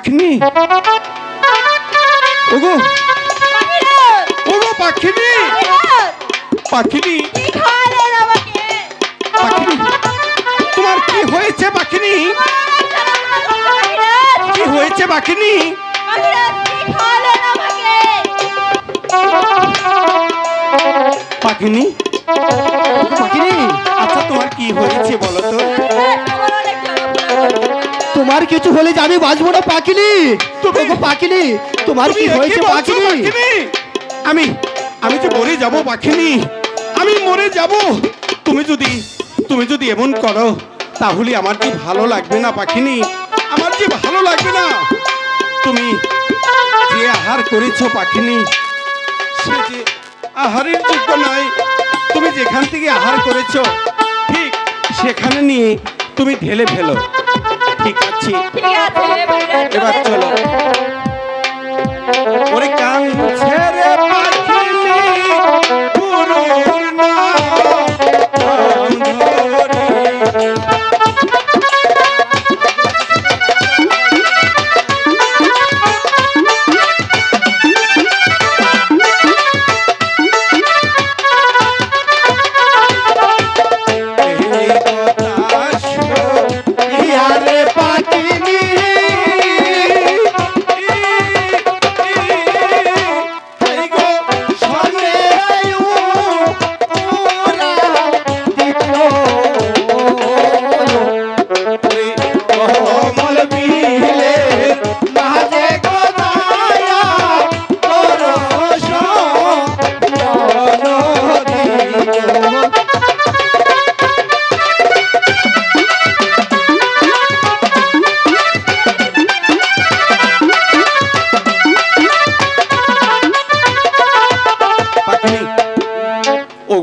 পাখিনি? ওগো। ওগো, পাখিনি। পাখিনি। তোমার কি হয়েছে, পাখিনি? কি হয়েছে, পাখিনি? পাখিনি? পাখিনি? আচ্ছা তোমার কি হয়েছে বলো তো? তোমার কিছু হলে যে আমি বাঁচবো না তুমি- ওগো তোমার কি হয়েছে পাখিনি? আমি আমি যে মরে যাব পাখিনি আমি মরে যাব। তুমি যদি তুমি যদি এমন করো তাহলে আমার কি ভালো লাগবে না পাখিনি আমার কি ভালো লাগবে না? তুমি যে আহার করেছ পাখিনি সে যে আহারের যোগ্য নয়। তুমি যেখান থেকে আহার করেছ ঠিক সেখানে নিয়ে তুমি ঢেলে ফেলো। ঠিক আছে। এবার চলো।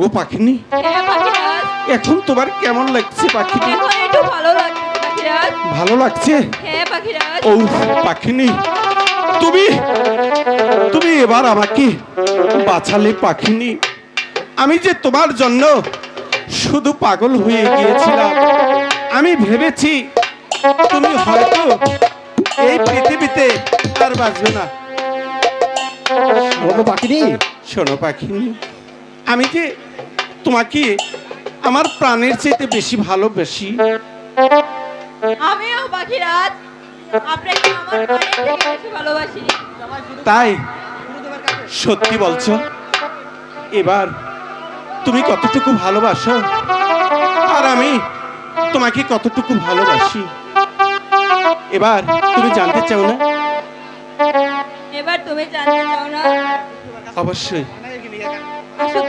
ওগো পাখিনি। এখন তোমার কেমন লাগছে পাখিনি ভালো লাগছে ও পাখিনি। তুমি তুমি এবার আমাকে বাঁচালে পাখিনি। আমি যে তোমার জন্য শুধু পাগল হয়ে গিয়েছিলাম আমি ভেবেছি তুমি হয়তো এই পৃথিবীতে আর বাঁচবে না। ওগো পাখিনি। শোনো পাখিনি। আমি যে তোমাকে আমার প্রাণের চাইতে বেশি ভালোবাসি। আমিও পাখিরাজ আপনাকে আমার প্রাণের থেকে বেশি ভালোবাসি তাই? সত্যি বলছো? এবার তুমি কতটুকু ভালোবাসো? আর আমি তোমাকে কতটুকু ভালোবাসি? এবার তুমি জানতে চাও না? এবার তুমি জানতে চাও না? অবশ্যই। আসো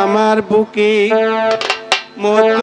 আমার বুকে মধু